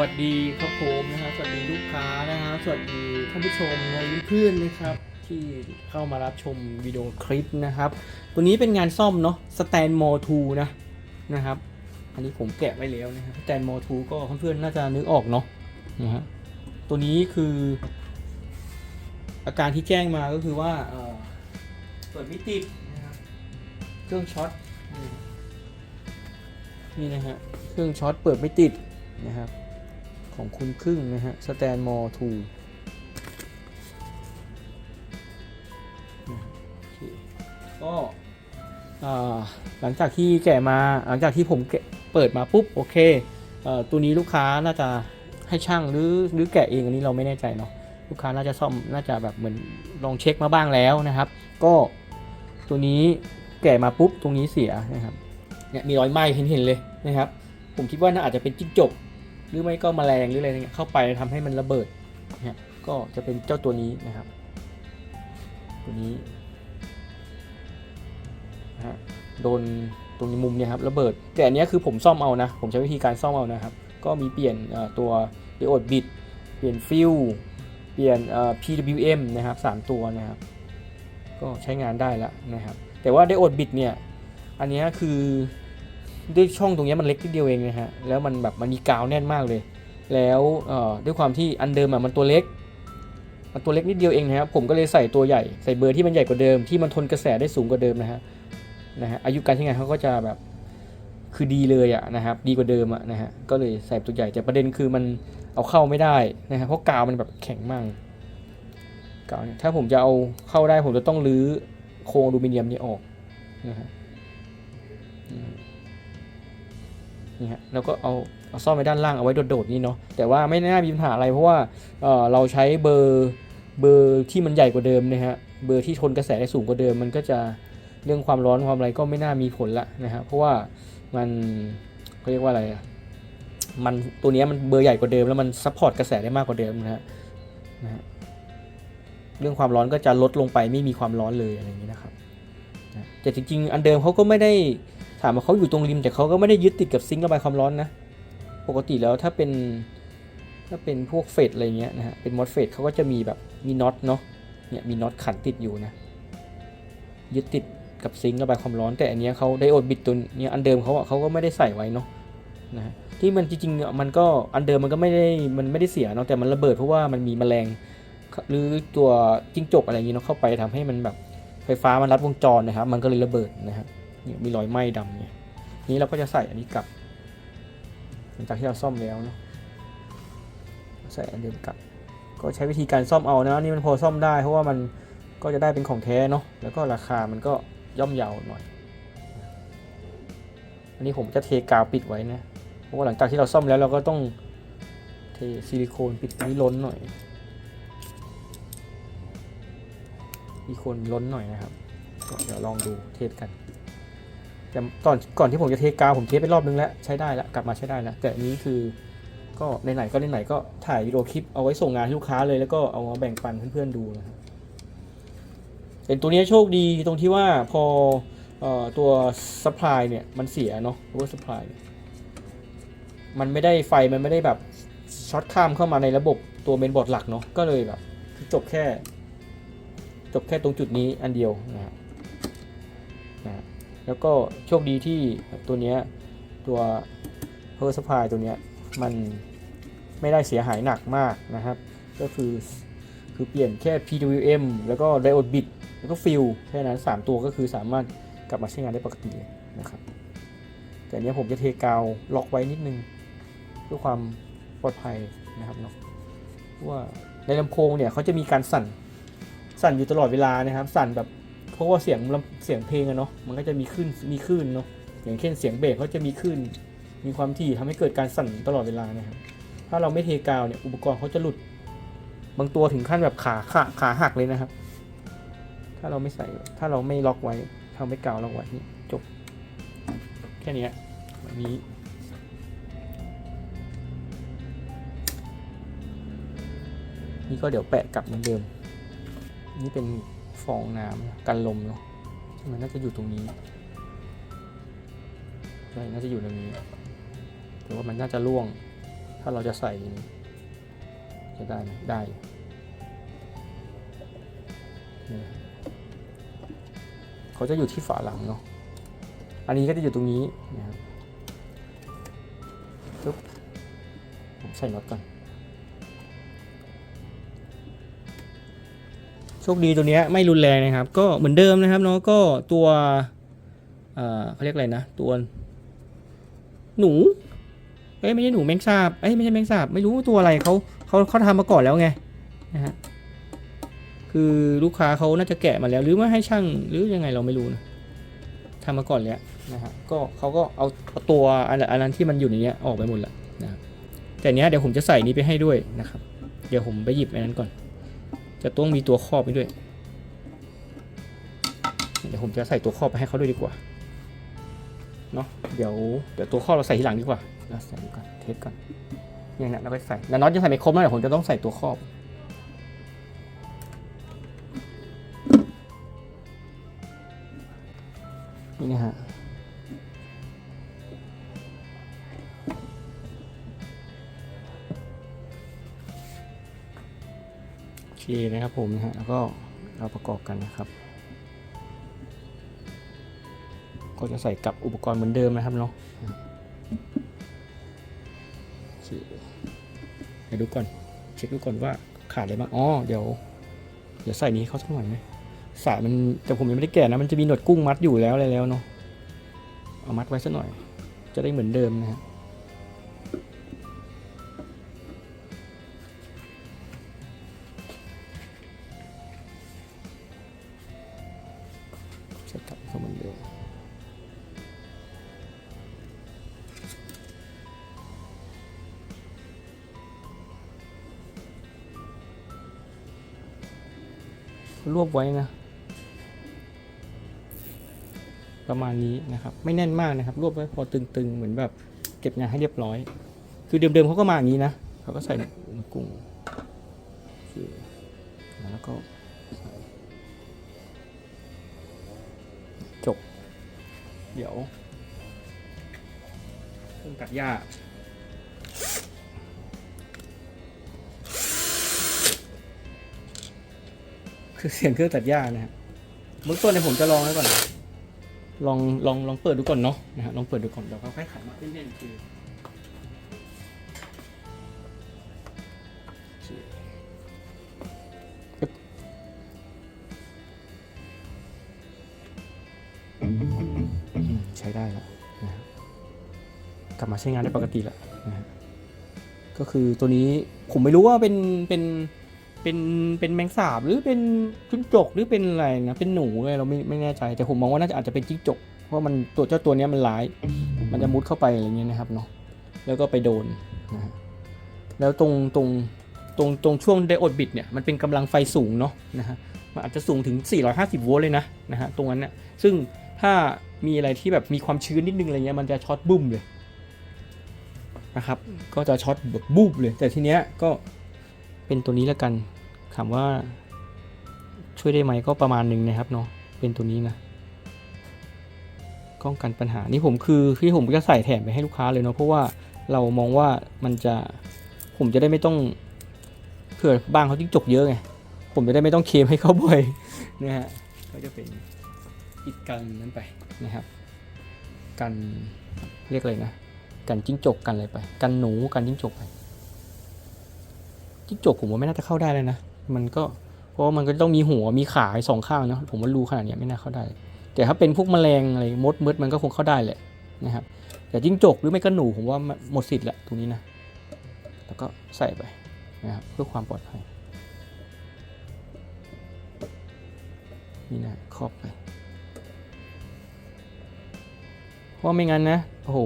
วัสดีครับผมนะฮะสวัสดีลูกค้านะฮะสวัสดีท่านผู้ชมนะเพื่อนนะครับที่เข้ามารับชมวิดีโอคลิปนะครับ ตัวนี้เป็นงานซ่อมเนาะสแตนโมทูนะนะครับ อันนี้ผมแกะไว้แล้วนะครับสแตนโมทูก็เพื่อนๆน่าจะนึกออกเนาะนะฮะตัวนี้คือ อาการที่แจ้งมาก็คือว่าเปิดไม่ติดนะครับเครื่องช็อตนี่นะฮะเครื่องช็อตเปิดไม่ติดนะครับ ของคุณครึ่งนะฮะสแตนมอทูก็อ่าหลังจากที่แกะมาหลังจากที่ผมแกะเปิดมาปุ๊บ โอเคเอ่อตัวนี้ลูกค้าน่าจะให้ช่างหรือหรือแกะเองอันนี้เราไม่แน่ใจเนาะลูกค้าน่าจะซ่อมน่าจะแบบเหมือนลองเช็คมาบ้างแล้วนะครับ ก็ตัวนี้แกะมาปุ๊บตรงนี้เสียนะครับเนี่ยมีรอยไหม้เห็นๆเลยนะครับ ผมคิดว่าน่าอาจจะเป็นจิ้งจก หรือไม่ก็แมลงหรืออะไรเงี้ยเข้าไปทำให้มันระเบิดเนี่ยก็จะเป็นเจ้าตัวนี้นะครับ ตัวนี้นะฮะโดนตรงมุมเนี่ยครับระเบิด แต่อันนี้คือผมซ่อมเอานะ ผมใช้วิธีการซ่อมเอานะครับ ก็มีเปลี่ยนตัว diode bit เปลี่ยนฟิวเปลี่ยน PWM นะครับสามตัวนะครับ ก็ใช้งานได้แล้วนะครับ แต่ว่า diode bit เนี่ย อันนี้คือ ด้วยช่องตรงนี้มันเล็กนิดเดียวเองนะฮะ แล้วมันแบบมันมีกาวแน่นมากเลย แล้วด้วยความที่อันเดิมอะมันตัวเล็ก มันตัวเล็กนิดเดียวเองนะครับ ผมก็เลยใส่ตัวใหญ่ ใส่เบอร์ที่มันใหญ่กว่าเดิม ที่มันทนกระแสได้สูงกว่าเดิมนะฮะ นะฮะ อายุการใช้งานเขาก็จะแบบ คือดีเลยอะนะครับ ดีกว่าเดิมอะนะฮะ ก็เลยใส่ตัวใหญ่ แต่ประเด็นคือมันเอาเข้าไม่ได้นะฮะ เพราะกาวมันแบบแข็งมากกาวเนี่ย ถ้าผมจะเอาเข้าได้ผมจะต้องรื้อโครงอลูมิเนียมนี้ออกนะฮะ นี่ฮะแล้วก็เอาเอาซ่อมไว้ด้านล่างเอาไว้โดดๆนี่เนาะแต่ว่าไม่น่ามีปัญหาอะไรเพราะว่าเออเราใช้เบอร์เบอร์ที่มันใหญ่กว่าเดิมนะฮะเบอร์ที่ทนกระแสได้สูงกว่าเดิม มันก็จะเรื่องความร้อนความอะไรก็ไม่น่ามีผลละนะฮะเพราะว่ามันเขาเรียกว่าอะไรอะมันตัวนี้มันเบอร์ใหญ่กว่าเดิมแล้วมันซัพพอร์ตกระแสได้มากกว่าเดิมนะฮะนะฮะเรื่องความร้อนก็จะลดลงไปไม่มีความร้อนเลยอะไรอย่างนี้นะครับนะแต่จริงๆ อันเดิมเขาก็ไม่ได้ ถามว่าเขาอยู่ตรงริมแต่เขาก็ไม่ได้ยึดติดกับซิงค์ระบายความร้อนนะ ปกติแล้วถ้าเป็นถ้าเป็นพวกเฟดอะไรเงี้ยนะฮะ เป็นมอสเฟดเขาก็จะมีแบบมีน็อตเนาะ เนี่ยมีน็อตขันติดอยู่นะ ยึดติดกับซิงค์ระบายความร้อน แต่อันนี้เขาไดโอดบิดตัวเนี้ยอันเดิมเขาอะเขาก็ไม่ได้ใส่ไว้เนาะนะฮะที่มันจริงๆอะมันก็อันเดิมมันก็ไม่ได้มันไม่ได้เสียเนาะแต่มันระเบิดเพราะว่ามันมีแมลง หรือตัวจิ้งจกอะไรอย่างงี้เนาะเข้าไปทำให้มันแบบไฟฟ้ามันรัดวงจรนะครับ มันก็เลยระเบิดนะครับ เนี่ยมีรอยไหม้ดำเนี่ยนี้เราก็จะใส่อันนี้กลับหลังจากที่เราซ่อมแล้วเนาะใส่อันเดิมกลับ ก็ใช้วิธีการซ่อมเอานะนี่มันพอซ่อมได้เพราะว่ามันก็จะได้เป็นของแท้เนาะแล้วก็ราคามันก็ย่อมเยาวหน่อย อันนี้ผมจะเทกาวปิดไว้นะเพราะว่าหลังจากที่เราซ่อมแล้วเราก็ต้องเทซิลิโคนปิดนี้ล้นหน่อยซิลิโคนล้นหน่อยนะครับเดี๋ยวลองดูเทสกัน แต่ตอนก่อนที่ผมจะเทกาวผมเทสไปรอบนึงแล้วใช้ได้แล้วกลับมาใช้ได้แล้วแต่อันนี้คือก็ไหนๆก็ไหนๆก็ถ่ายวิดีโอคลิปเอาไว้ส่งงานให้ลูกค้าเลยแล้วก็เอามาแบ่งปันเพื่อนๆดูนะครับเป็นตัวนี้โชคดีตรงที่ว่าพอเอ่อตัวสป라이เนี่ยมันเสียเนาะตัวสป라이มันไม่ได้ไฟมันไม่ได้แบบช็อตข้ามเข้ามาในระบบตัวเมนบอร์ดหลักเนาะก็เลยแบบจบแค่ จบแค่ตรงจุดนี้อันเดียวนะฮะนะฮะ แล้วก็โชคดีที่ตัวเนี้ยตัว power supply ตัวเนี้ยมันไม่ได้เสียหายหนักมากนะครับ ก็คือคือเปลี่ยนแค่ PWM แล้วก็ diode bit แล้วก็ fill แค่นั้น 3 ตัวก็คือสามารถกลับมาใช้งานได้ปกตินะครับ แต่อันเนี้ยผมจะเทกาวล็อกไว้นิดนึง เพื่อความปลอดภัยนะครับเนาะเพราะว่าในลำโพงเนี่ยเขาจะมีการสั่นสั่นอยู่ตลอดเวลานะครับ สั่นแบบ เพราะว่าเสียงลำเสียงเพลงอะเนาะมันก็จะมีคลื่นมีคลื่นเนาะอย่างเช่นเสียงเบสเขาจะมีคลื่นมีความถี่ทำให้เกิดการสั่นตลอดเวลานะครับ ถ้าเราไม่เทกาวเนี่ยอุปกรณ์เขาจะหลุด บางตัวถึงขั้นแบบขาขาขาหักเลยนะครับ ถ้าเราไม่ใส่ถ้าเราไม่ล็อกไว้ถ้าไม่กาวล็อกไว้นี่จบ แค่นี้แบบนี้นี่ก็เดี๋ยวแปะกลับเหมือนเดิม นี่เป็น ฟองน้ำกันลมเนาะมันน่าจะอยู่ตรงนี้ใช่น่าจะอยู่ตรงนี้แต่ว่ามันน่าจะร่วง ถ้าเราจะใส่จะได้ไหมได้เขาจะอยู่ที่ฝาหลังเนาะอันนี้ก็จะอยู่ตรงนี้นะครับปึ๊บผมใส่น็อตก่อน โชคดีตัวนี้ไม่รุนแรงนะครับ ก็เหมือนเดิมนะครับเนาะก็ตัวเขาเรียกอะไรนะ ตัว หนูเอ้ยไม่ใช่หนูแมงสาบเอ้ยไม่ใช่แมงสาบไม่รู้ตัวอะไรเขาเขาเขาทำมาก่อนแล้วไงนะฮะคือลูกค้าเขาน่าจะแกะมาแล้ว หรือว่าให้ช่างหรือยังไงเราไม่รู้นะทำมาก่อนแล้วนะฮะก็เขาก็เอาตัวอันอันนั้นที่มันอยู่ในนี้ออกไปหมดแล้วนะแต่เนี้ยเดี๋ยวผมจะใส่นี้ไปให้ด้วยนะครับ เดี๋ยวผมไปหยิบอันนั้นก่อน จะต้องมีตัวครอบไปด้วย เดี๋ยวผมจะใส่ตัวครอบไปให้เขาด้วยดีกว่า เนาะเดี๋ยวเดี๋ยวตัวครอบเราใส่ทีหลังดีกว่าเราใส่ก่อนเทสก่อนเนี่ยนะเราก็ใส่แล้วน็อตยังใส่ไม่ครบนะเดี๋ยวผมจะต้องใส่ตัวครอบ เคนะครับผมนะฮะแล้วก็เราประกอบกันนะครับ ก็จะใส่กับอุปกรณ์เหมือนเดิมนะครับเนาะโอเคเดี๋ยวดูก่อน เช็คดูก่อนว่าขาดอะไรบ้างอ๋อเดี๋ยวเดี๋ยวใส่นี้เขาสักหน่อยไหมสายมันแต่ผมยังไม่ได้แกะนะมันจะมีหนวดกุ้งมัดอยู่แล้วอะไรแล้วเนาะเอามัดไว้สักหน่อย จะได้เหมือนเดิมนะฮะ วบไว้นะ ประมาณนี้นะครับ ไม่แน่นมากนะครับ รวบไว้พอตึงๆ เหมือนแบบเก็บงานให้เรียบร้อย คือเดิมๆเขาก็มาอย่างนี้นะเขาก็ใส่กุ้งแล้วก็จบ เดี๋ยวเครื่องตัดหญ้า คือเสียงเครื่องตัดหญ้านะฮะเบื้องต้นเนี่ยผมจะลองไว้ก่อน ลองลองลองเปิดดูก่อนเนาะนะฮะลองเปิดดูก่อนเดี๋ยวเขาค่อยขายมาเล่นๆคือใช้ได้แล้วนะฮะกลับมาใช้งานได้ปกติแล้วนะฮะก็คือตัวนี้ผมไม่รู้ว่าเป็นเป็น เป็นเป็นแมงสาบหรือเป็นจิ้งจกหรือเป็นอะไรนะเป็นหนูอะไรเราไม่ไม่แน่ใจแต่ผมมองว่าน่าจะอาจจะเป็นจิ้งจกเพราะมันตัวเจ้าตัวนี้มันร้าย มันจะมุดเข้าไปอะไรเงี้ยนะครับเนาะแล้วก็ไปโดนนะฮะแล้วตรงตรงตรงตรงช่วงไดโอดบิดเนี่ยมันเป็นกำลังไฟสูงเนาะนะฮะมันอาจจะสูงถึง 450 โวลต์เลยนะนะฮะตรงนั้นเนี่ยซึ่งถ้ามีอะไรที่แบบมีความชื้นนิดนึงอะไรเงี้ยมันจะช็อตบุ้มเลยนะครับก็จะช็อตแบบบูบเลย แต่ทีเนี้ยก็เป็นตัวนี้แล้วกัน ถามว่าช่วยได้ไหมก็ประมาณหนึ่งนะครับเนาะเป็นตัวนี้นะป้องกันปัญหานี่ผมคือที่ผมจะใส่แถมไปให้ลูกค้าเลยเนาะเพราะว่าเรามองว่ามันจะผมจะได้ไม่ต้องเผื่อบ้างเขาจิ้งจกเยอะไงผมจะได้ไม่ต้องเคมให้เขาบ่อยนะฮะก็จะเป็นอิดกันนั้นไปนะครับ กันเรียกอะไรนะกันจิ้งจกกันอะไรไป กันหนูกันจิ้งจกไปจิ้งจกผมว่าไม่น่าจะเข้าได้เลยนะ มันก็เพราะมันก็ต้องมีหัวมีขาสองข้างเนาะผมว่ารูขนาดนี้ไม่น่าเข้าได้ แต่ถ้าเป็นพวกแมลงอะไรมดมืดมันก็คงเข้าได้แหละนะครับแต่จิ้งจกหรือไม่ก็หนูผมว่าหมดสิทธิ์แหละตรงนี้นะแล้วก็ใส่ไปนะครับเพื่อความปลอดภัยนี่นะครอบไปเพราะไม่งั้นนะโอ้โห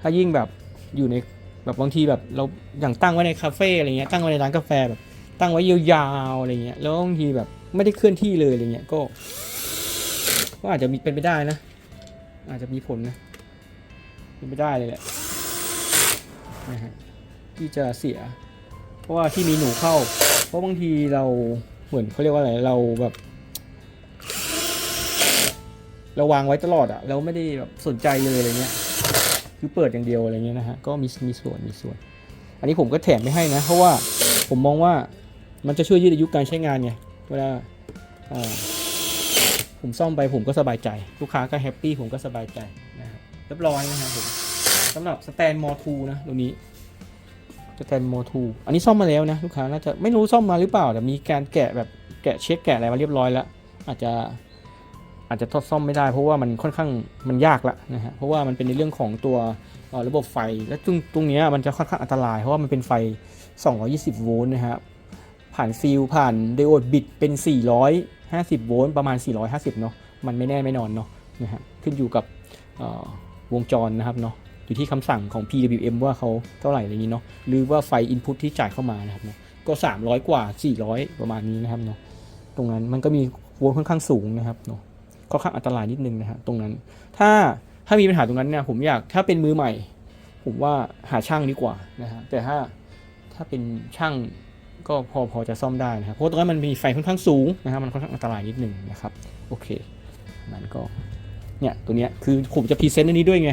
ถ้ายิ่งแบบอยู่ในแบบบางทีแบบเราอย่างตั้งไว้ในคาเฟ่อะไรเงี้ยตั้งไว้ในร้านกาแฟแบบ ตั้งไว้ยาวๆอะไรเงี้ยแล้วบางทีแบบไม่ได้เคลื่อนที่เลยอะไรเงี้ยก็ก็อาจจะมีเป็นไปได้นะ อาจจะมีผลนะเป็นไปได้เลยแหละนะฮะที่จะเสีย เพราะว่าที่มีหนูเข้า เพราะบางทีเราเหมือนเขาเรียกว่าอะไรเราแบบเราวางไว้ตลอดอะเราไม่ได้แบบสนใจเลยอะไรเงี้ยคือเปิดอย่างเดียวอะไรเงี้ยนะฮะก็มีมีส่วนมีส่วน อันนี้ผมก็แถมไม่ให้นะ เพราะว่าผมมองว่า มันจะช่วยยืดอายุการใช้งานไงเวลาอ่าผมซ่อมไปผมก็สบายใจ ลูกค้าก็แฮปปี้ผมก็สบายใจนะครับเรียบร้อยนะครับผมสำหรับสแตนมอทูนะตัวนี้สแตนมอทูอันนี้ซ่อมมาแล้วนะลูกค้าน่าจะไม่รู้ซ่อมมาหรือเปล่าแต่มีการแกะแบบแกะเช็คแกะอะไรมาเรียบร้อยแล้ว อาจจะอาจจะทดซ่อมไม่ได้เพราะว่ามันค่อนข้างมันยากละนะฮะเพราะว่ามันเป็นในเรื่องของตัวระบบไฟ และตรงตรงนี้มันจะค่อนข้างอันตรายเพราะว่ามันเป็นไฟ 220 โวลต์นะครับ ผ่านฟิลผ่านไดโอดบิดเป็น 450 โวลต์ประมาณ 450 เนาะมันไม่แน่ไม่นอนเนาะนะฮะขึ้นอยู่กับวงจรนะครับเนาะอยู่ที่คำสั่งของ PWM ว่าเขาเท่าไหร่อะไรนี้เนาะหรือว่าไฟ Input ที่จ่ายเข้ามานะครับเนาะก็ 300 กว่า 400 ประมาณนี้นะครับเนาะตรงนั้นมันก็มีโวลต์ค่อนข้างสูงนะครับเนาะค่อนข้างอันตรายนิดนึงนะฮะตรงนั้น ถ้าถ้ามีปัญหาตรงนั้นเนี่ยผมอยากถ้าเป็นมือใหม่ ผมว่าหาช่างดีกว่านะฮะแต่ถ้าถ้าเป็นช่าง ก็พอพอจะซ่อมได้นะครับเพราะตรงนั้นมันมีไฟค่อนข้างสูงนะครับมันค่อนข้างอันตรายนิดหนึ่งนะครับโอเคนั้นก็เนี่ยตัวเนี้ยคือผมจะพรีเซนต์อันนี้ด้วยไง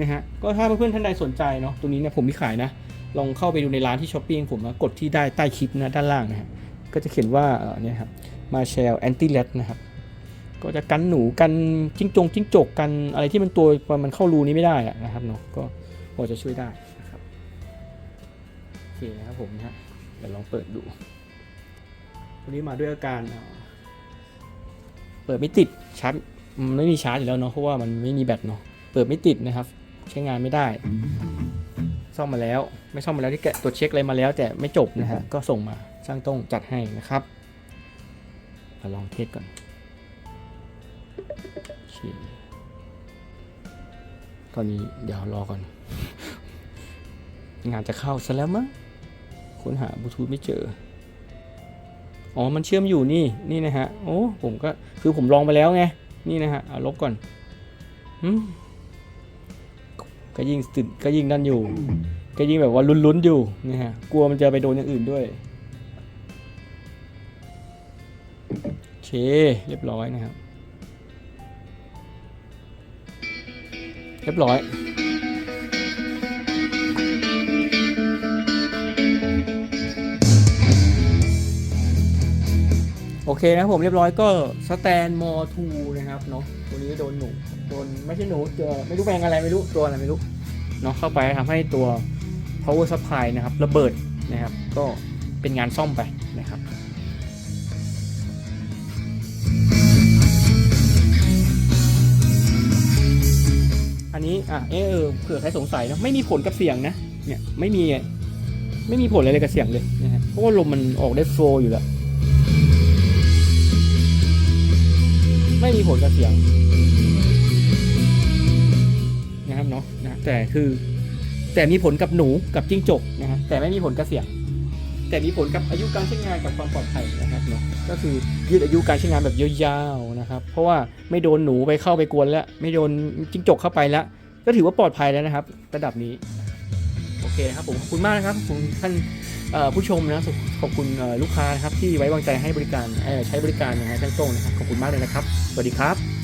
นะฮะก็ถ้าเพื่อนๆท่านใดสนใจเนาะตัวนี้เนี่ยผมมีขายนะ ลองเข้าไปดูในร้านที่ช้อปปิ้งผมนะกดที่ได้ใต้คลิปนะด้านล่างนะฮะก็จะเขียนว่าเนี่ยครับมาเชลแอนตี้เลดนะครับก็จะกันหนูกันจิ้งจงจิ้งจกกันอะไรที่มันตัวมันเข้ารูนี้ไม่ได้นะครับเนาะก็พอจะช่วยได้นะครับโอเคนะครับผมนะฮะ เดี๋ยวลองเปิดดูตัวนี้มาด้วยอาการเอ่อเปิดไม่ติดชาร์จมันไม่มีชาร์จอยู่แล้วเนาะเพราะว่ามันไม่มีแบตเนาะเปิดไม่ติดนะครับ ใช้งานไม่ได้ ซ่อมมาแล้ว ไม่ซ่อมมาแล้วที่แกะตรวจเช็คอะไรมาแล้ว แต่ไม่จบนะฮะก็ส่งมาช่างต้องจัดให้นะครับมาลองเทสก่อนโอเคตอนนี้เดี๋ยวรอก่อน งานจะเข้าซะแล้วมั้ง ค้นหาบลูทูธไม่เจอ อ๋อ มันเชื่อมอยู่นี่ นี่นะฮะ โอ้ ผมก็ คือผมลองไปแล้วไง นี่นะฮะ เอาลบก่อนก็ยิ่งตื่นก็ยิ่งนั่นอยู่ ก็ยิ่งแบบว่าลุ้นๆอยู่นะฮะ กลัวมันจะไปโดนอย่างอื่นด้วย โอเค เรียบร้อยนะครับ เรียบร้อย โอเคนะผมเรียบร้อยก็สแตนมอทูนะครับเนาะตัวนี้โดนหนูโดนไม่ใช่หนูเจอไม่รู้แปลงอะไรไม่รู้ตัวอะไรไม่รู้เนาะเข้าไปทำให้ตัว power supply นะครับระเบิดนะครับ ก็เป็นงานซ่อมไปนะครับอันนี้อะเออเผื่อใครสงสัยเนะไม่มีผลกับเสียงนะเนี่ยไม่มีไม่มีผลอะไรกับเสียงเลยนะฮะเพราะว่าลมมันออกได้โฟล์อยู่แล้ว ไม่มีผลกับเสียงนะครับเนาะนะแต่คือ แต่มีผลกับหนูกับจิ้งจกนะฮะแต่ไม่มีผลกับเสียง แต่มีผลกับอายุการใช้งานกับความปลอดภัยนะครับเนาะก็คือยืดอายุการใช้งานแบบยาวๆนะครับ เพราะว่าไม่โดนหนูไปเข้าไปกวนแล้ว ไม่โดนจิ้งจกเข้าไปแล้ว ก็ถือว่าปลอดภัยแล้วนะครับ ระดับนี้ โอเคนะครับผมขอบคุณมากนะครับคุณท่าน ผู้ชมนะขอบคุณลูกค้านะครับที่ไว้วางใจให้บริการใช้บริการนะฮะช่างโต้งนะครับขอบคุณมากเลยนะครับ สวัสดีครับ